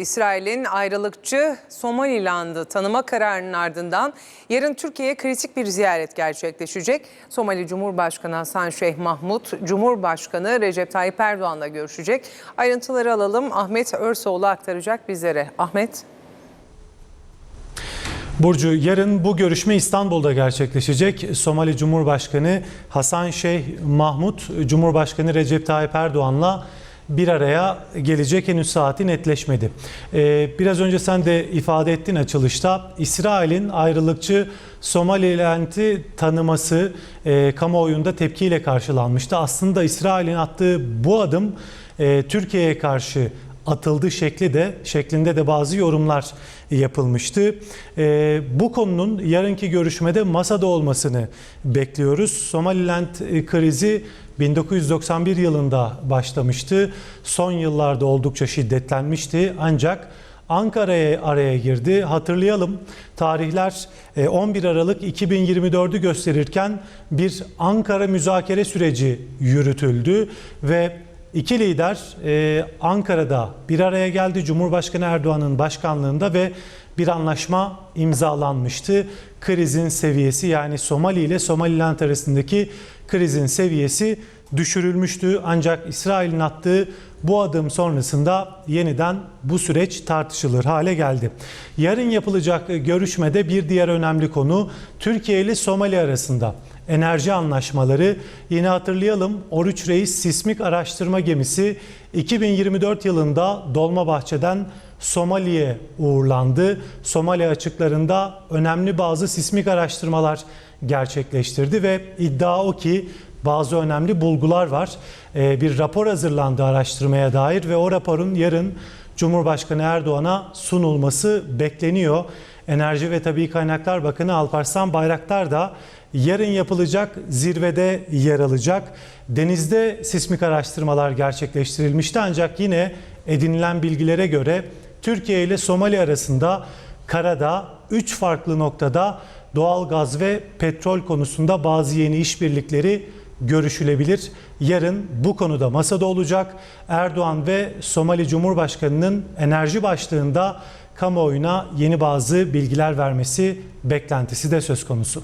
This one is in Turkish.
İsrail'in ayrılıkçı Somaliland'ı tanıma kararının ardından yarın Türkiye'ye kritik bir ziyaret gerçekleşecek. Somali Cumhurbaşkanı Hasan Şeyh Mahmut, Cumhurbaşkanı Recep Tayyip Erdoğan'la görüşecek. Ayrıntıları alalım. Ahmet Örsoğlu aktaracak bizlere. Ahmet. Burcu yarın bu görüşme İstanbul'da gerçekleşecek. Somali Cumhurbaşkanı Hasan Şeyh Mahmut, Cumhurbaşkanı Recep Tayyip Erdoğan'la bir araya gelecek henüz saati netleşmedi. Ee, biraz önce sen de ifade ettin açılışta İsrail'in ayrılıkçı Somaliland'i tanıması e, kamuoyunda tepkiyle karşılanmıştı. Aslında İsrail'in attığı bu adım e, Türkiye'ye karşı atıldı şekli de şeklinde de bazı yorumlar yapılmıştı. Ee, bu konunun yarınki görüşmede masada olmasını bekliyoruz. Somaliland e, krizi 1991 yılında başlamıştı. Son yıllarda oldukça şiddetlenmişti. Ancak Ankara'ya araya girdi. Hatırlayalım tarihler e, 11 Aralık 2024'ü gösterirken bir Ankara müzakere süreci yürütüldü ve İki lider e, Ankara'da bir araya geldi. Cumhurbaşkanı Erdoğan'ın başkanlığında ve bir anlaşma imzalanmıştı. Krizin seviyesi yani Somali ile Somaliland arasındaki krizin seviyesi düşürülmüştü. Ancak İsrail'in attığı bu adım sonrasında yeniden bu süreç tartışılır hale geldi. Yarın yapılacak görüşmede bir diğer önemli konu Türkiye ile Somali arasında enerji anlaşmaları. Yine hatırlayalım Oruç Reis sismik araştırma gemisi 2024 yılında Dolmabahçe'den Somali'ye uğurlandı. Somali açıklarında önemli bazı sismik araştırmalar gerçekleştirdi ve iddia o ki bazı önemli bulgular var. Ee, bir rapor hazırlandı araştırmaya dair ve o raporun yarın Cumhurbaşkanı Erdoğan'a sunulması bekleniyor. Enerji ve Tabii Kaynaklar Bakanı Alparslan Bayraktar da yarın yapılacak zirvede yer alacak. Denizde sismik araştırmalar gerçekleştirilmişti ancak yine edinilen bilgilere göre Türkiye ile Somali arasında karada 3 farklı noktada doğal gaz ve petrol konusunda bazı yeni işbirlikleri görüşülebilir. Yarın bu konuda masada olacak. Erdoğan ve Somali Cumhurbaşkanı'nın enerji başlığında kamuoyuna yeni bazı bilgiler vermesi beklentisi de söz konusu.